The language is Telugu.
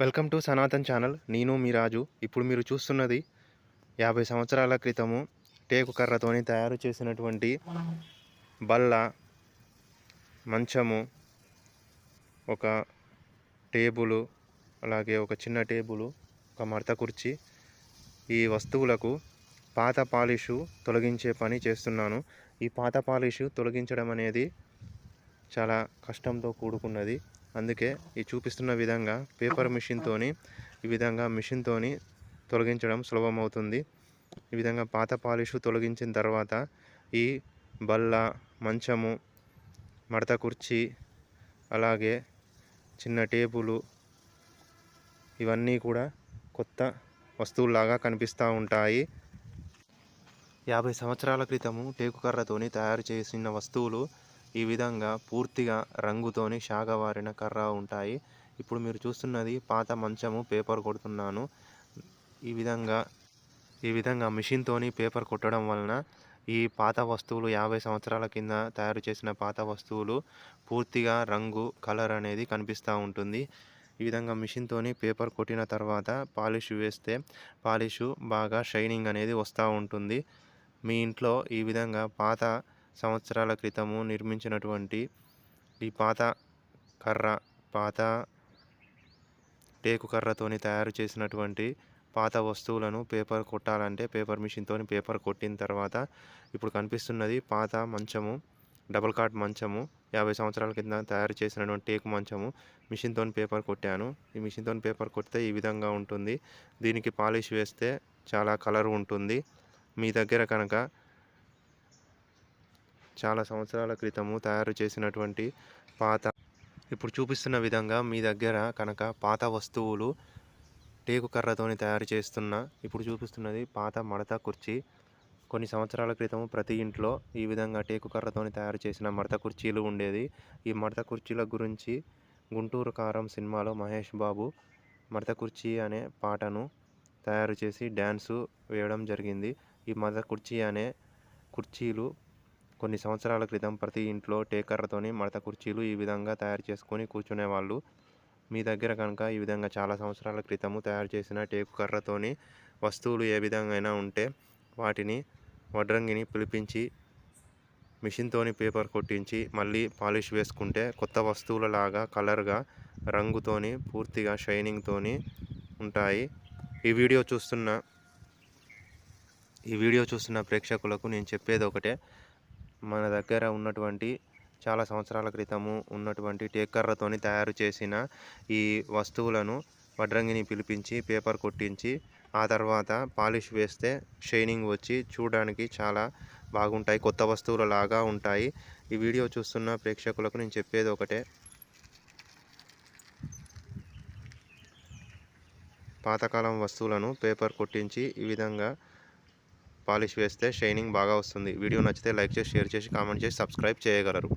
Welcome to Sanatan channel. నేను మీ రాజు. ఇప్పుడు మీరు చూస్తున్నది యాభై సంవత్సరాల క్రితము టేకు కర్రతోని తయారు చేసినటువంటి బల్ల మంచము ఒక టేబులు అలాగే ఒక చిన్న టేబులు ఒక మడత కుర్చీ ఈ వస్తువులకు పాత పాలిషు తొలగించే పని చేస్తున్నాను. ఈ పాత పాలిషు తొలగించడం అనేది చాలా కష్టంతో కూడుకున్నది. అందుకే ఈ చూపిస్తున్న విధంగా పేపర్ మిషన్తోని ఈ విధంగా మిషన్తోని తొలగించడం సులభమవుతుంది. ఈ విధంగా పాత పాలిష్ తొలగించిన తర్వాత ఈ బల్ల మంచము మడత కుర్చీ అలాగే చిన్న టేబులు ఇవన్నీ కూడా కొత్త వస్తువులాగా కనిపిస్తూ ఉంటాయి. యాభై సంవత్సరాల క్రితము టేకు కర్రతోని తయారు చేసిన వస్తువులు ఈ విధంగా పూర్తిగా రంగుతోని శాగవారిన కర్ర ఉంటాయి. ఇప్పుడు మీరు చూస్తున్నది పాత మంచము పేపర్ కొడుతున్నాను. ఈ విధంగా ఈ విధంగా మిషన్తోని పేపర్ కొట్టడం వలన ఈ పాత వస్తువులు యాభై సంవత్సరాల కింద తయారు చేసిన పాత వస్తువులు పూర్తిగా రంగు కలర్ అనేది కనిపిస్తూ ఉంటుంది. ఈ విధంగా మిషన్తోని పేపర్ కొట్టిన తర్వాత పాలిష్ వేస్తే పాలిష్ బాగా షైనింగ్ అనేది వస్తూ ఉంటుంది. మీ ఇంట్లో ఈ విధంగా పాత సంవత్సరాల క్రితము నిర్మించినటువంటి ఈ పాత కర్ర పాత టేకు కర్రతోని తయారు చేసినటువంటి పాత వస్తువులను పేపర్ కొట్టాలంటే పేపర్ మిషన్తో పేపర్ కొట్టిన తర్వాత ఇప్పుడు కనిపిస్తున్నది పాత మంచము డబుల్ కాట్ మంచము యాభై సంవత్సరాల కింద తయారు చేసినటువంటి టేకు మంచము. మిషన్తో పేపర్ కొట్టాను. ఈ మిషన్తో పేపర్ కొడితే ఈ విధంగా ఉంటుంది. దీనికి పాలిష్ వేస్తే చాలా కలర్ ఉంటుంది. మీ దగ్గర కనుక చాలా సంవత్సరాల క్రితము తయారు చేసినటువంటి పాత ఇప్పుడు చూపిస్తున్న విధంగా మీ దగ్గర కనుక పాత వస్తువులు టేకు కర్రతోని తయారు చేస్తున్న ఇప్పుడు చూపిస్తున్నది పాత మడత కుర్చీ. కొన్ని సంవత్సరాల క్రితం ప్రతి ఇంట్లో ఈ విధంగా టేకు కర్రతోని తయారు చేసిన మడత కుర్చీలు ఉండేది. ఈ మడత కుర్చీల గురించి గుంటూరు కారం సినిమాలో మహేష్ బాబు మడత కుర్చీ అనే పాటను తయారు చేసి డ్యాన్సు వేయడం జరిగింది. ఈ మడత కుర్చీ అనే కుర్చీలు కొన్ని సంవత్సరాల క్రితం ప్రతి ఇంట్లో టేకర్రతోని మడత కుర్చీలు ఈ విధంగా తయారు చేసుకొని కూర్చునేవాళ్ళు. మీ దగ్గర కనుక ఈ విధంగా చాలా సంవత్సరాల క్రితము తయారు చేసిన టేకు కర్రతోని వస్తువులు ఏ విధంగా అయినా ఉంటే వాటిని వడ్రంగిని పిలిపించి మిషన్తోని పేపర్ కొట్టించి మళ్ళీ పాలిష్ వేసుకుంటే కొత్త వస్తువుల లాగా కలర్గా రంగుతోని పూర్తిగా షైనింగ్తోని ఉంటాయి. ఈ వీడియో చూస్తున్న ఈ వీడియో చూస్తున్న ప్రేక్షకులకు నేను చెప్పేది ఒకటే మన దగ్గర ఉన్నటువంటి చాలా సంవత్సరాల క్రితము ఉన్నటువంటి టేకర్రతోని తయారు చేసిన ఈ వస్తువులను వడ్రంగిని పిలిపించి పేపర్ కొట్టించి ఆ తర్వాత పాలిష్ వేస్తే షైనింగ్ వచ్చి చూడడానికి చాలా బాగుంటాయి కొత్త వస్తువుల లాగా ఉంటాయి. ఈ వీడియో చూస్తున్న ప్రేక్షకులకు నేను చెప్పేది ఒకటే. పాతకాలం వస్తువులను పేపర్ కొట్టించి ఈ విధంగా పాలిష్ వేస్తే షైనింగ్ బాగా వస్తుంది. వీడియో నచ్చితే లైక్ చేసి షేర్ చేసి కామెంట్ చేసి సబ్స్క్రైబ్ చేయగలరు.